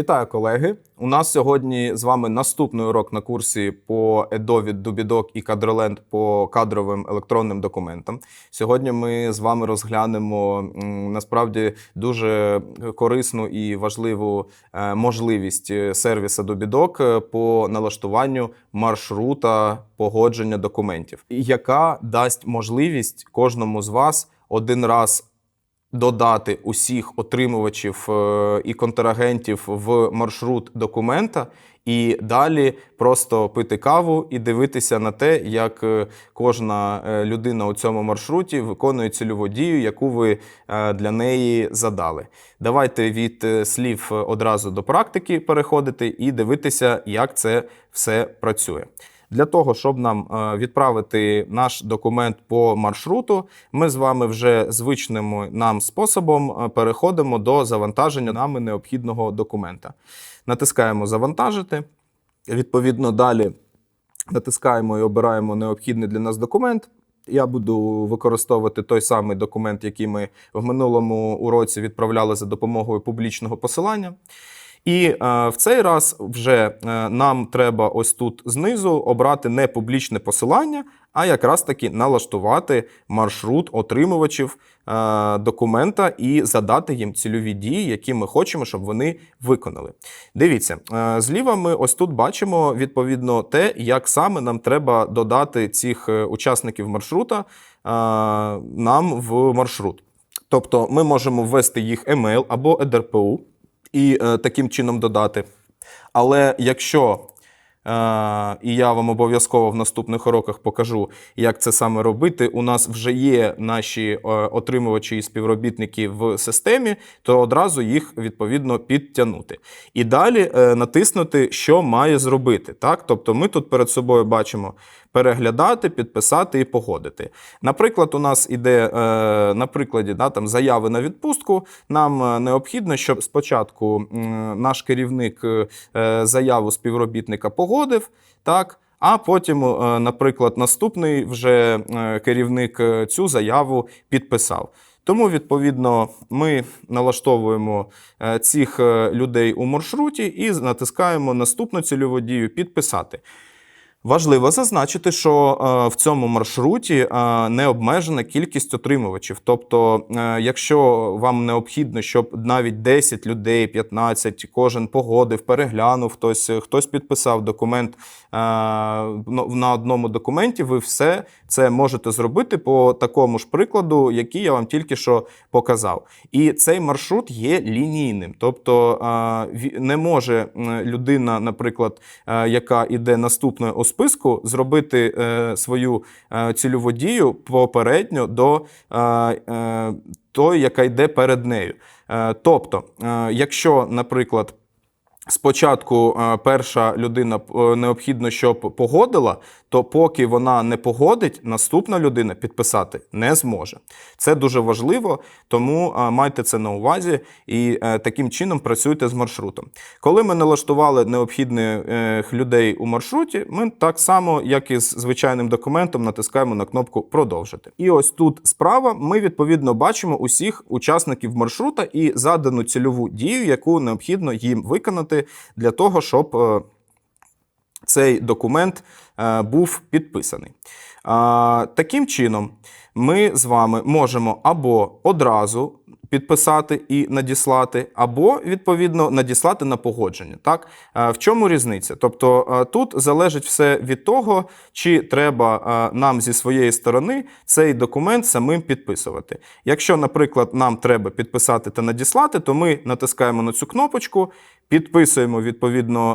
Вітаю, колеги! У нас сьогодні з вами наступний урок на курсі по ЕДО від Дубідок і Кадроленд по кадровим електронним документам. Сьогодні ми з вами розглянемо насправді дуже корисну і важливу е, можливість е, сервіса Дубідок е, по налаштуванню маршрута погодження документів, яка дасть можливість кожному з вас один раз додати усіх отримувачів е, і контрагентів в маршрут документа, і далі просто пити каву і дивитися на те, як е, кожна е, людина у цьому маршруті виконує цільову дію, яку ви для неї задали. Давайте від слів одразу до практики переходити і дивитися, як це все працює. Для того, щоб нам е, відправити наш документ по маршруту, ми з вами вже звичним нам способом е, переходимо до завантаження нами необхідного документа. Натискаємо Завантажити. Відповідно, далі натискаємо і обираємо необхідний для нас документ. Я буду використовувати той самий документ, який ми в минулому уроці відправляли за допомогою публічного посилання. І е, в цей раз вже е, нам треба ось тут знизу обрати не публічне посилання, а якраз таки налаштувати маршрут отримувачів е, документа і задати їм цільові дії, які ми хочемо, щоб вони виконали. Дивіться, зліва ми ось тут бачимо відповідно те, як саме нам треба додати цих учасників маршрута нам в маршрут. Тобто ми можемо ввести їх емейл або ЕДРПУ і е, таким чином додати. Але якщо е, і я вам обов'язково в наступних уроках покажу, як це саме робити. У нас вже є наші е, отримувачі і співробітники в системі, то одразу їх відповідно підтягнути. І далі натиснути, що має зробити. Так? Тобто ми тут перед собою бачимо переглядати, підписати і погодити. Наприклад, у нас іде е, на прикладі да, там, заяви на відпустку. Нам е, необхідно, щоб спочатку наш керівник е, заяву співробітника погодив. так, а потім, наприклад, наступний вже керівник цю заяву підписав. Тому, відповідно, ми налаштовуємо цих людей у маршруті і натискаємо наступну цільову дію підписати. Важливо зазначити, що е, в цьому маршруті е, не обмежена кількість отримувачів. Тобто, е, якщо вам необхідно, щоб навіть 10 людей, 15, кожен погодив, переглянув, хтось, хтось підписав документ ну, на одному документі, ви все це можете зробити по такому ж прикладу, який я вам тільки що показав. І цей маршрут є лінійним. Тобто не може людина, наприклад, яка іде наступною у списку, зробити е, свою е, цільову дію попередньо до е, е, тої, яка йде перед нею. Е, тобто, е, якщо, наприклад, Спочатку е, перша людина е, необхідно, щоб погодила, то поки вона не погодить, наступна людина підписати не зможе. Це дуже важливо, тому е, майте це на увазі і таким чином працюйте з маршрутом. Коли ми налаштували необхідних людей у маршруті, ми так само, як і з звичайним документом, натискаємо на кнопку Продовжити. І ось тут справа ми відповідно бачимо усіх учасників маршрута і задану цільову дію, яку необхідно їм виконати для того, щоб е, цей документ е, був підписаний. Таким чином, ми з вами можемо або одразу підписати і надіслати, або відповідно надіслати на погодження. Так Е, в чому різниця? Тобто тут залежить все від того, чи треба нам зі своєї сторони цей документ самим підписувати. Якщо, наприклад, нам треба підписати та надіслати, то ми натискаємо на цю кнопочку, підписуємо відповідно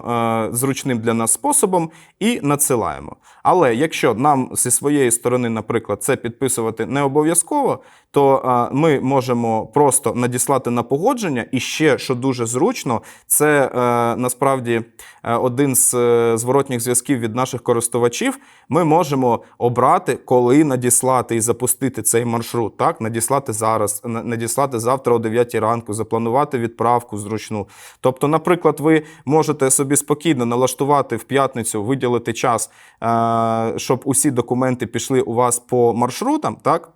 е, зручним для нас способом і надсилаємо. Але якщо нам зі своєї сторони, наприклад, це підписувати не обов'язково, то е, ми можемо просто надіслати на погодження. І ще, що дуже зручно, це е, насправді один з зворотніх зв'язків від наших користувачів. Ми можемо обрати, коли надіслати і запустити цей маршрут. Так, надіслати зараз, надіслати завтра о 9 ранку, запланувати відправку зручну. Тобто, наприклад, ви можете собі спокійно налаштувати в п'ятницю, виділити час, е, щоб усі документи пішли у вас по маршрутам, так?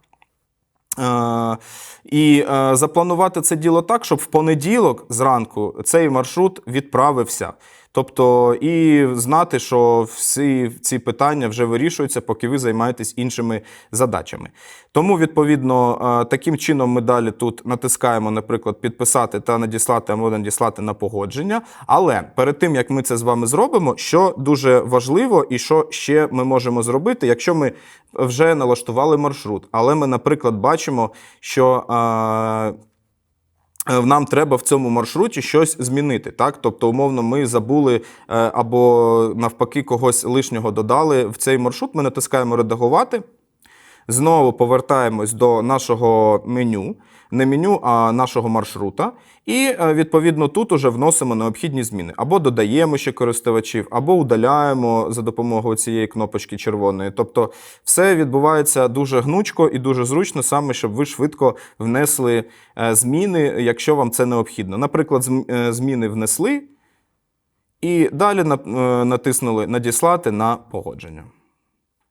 Е, І е, запланувати це діло так, щоб в понеділок зранку цей маршрут відправився. Тобто, і знати, що всі ці питання вже вирішуються, поки ви займаєтесь іншими задачами. Тому, відповідно, е, таким чином ми далі тут натискаємо, наприклад, підписати та надіслати або надіслати на погодження. Але перед тим як ми це з вами зробимо, що дуже важливо, і що ще ми можемо зробити, якщо ми вже налаштували маршрут, але ми, наприклад, бачимо, що. Е, нам треба в цьому маршруті щось змінити. Так? Тобто, умовно, ми забули е, або навпаки когось лишнього додали в цей маршрут. Ми натискаємо редагувати. Знову повертаємось до нашого меню, не меню, а нашого маршрута. І е, відповідно тут уже вносимо необхідні зміни. Або додаємо ще користувачів, або удаляємо за допомогою цієї кнопочки червоної. Тобто, все відбувається дуже гнучко і дуже зручно, саме щоб ви швидко внесли е, зміни, якщо вам це необхідно. Наприклад, е, зміни внесли, і далі натиснули надіслати на погодження.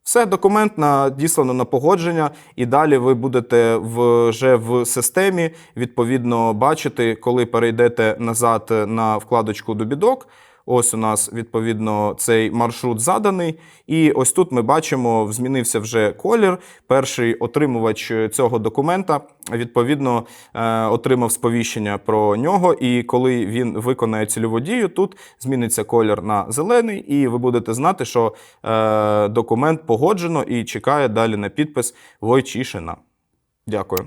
Все, документ надіслано на погодження, і далі ви будете вже в системі відповідно бачити, коли перейдете назад на вкладочку Добідок. Ось у нас відповідно цей маршрут заданий. І ось тут ми бачимо, змінився вже колір. Перший отримувач цього документа відповідно е, отримав сповіщення про нього. І коли він виконає цільову дію, тут зміниться колір на зелений, і ви будете знати, що е, документ погоджено і чекає далі на підпис Войчишина. Дякую.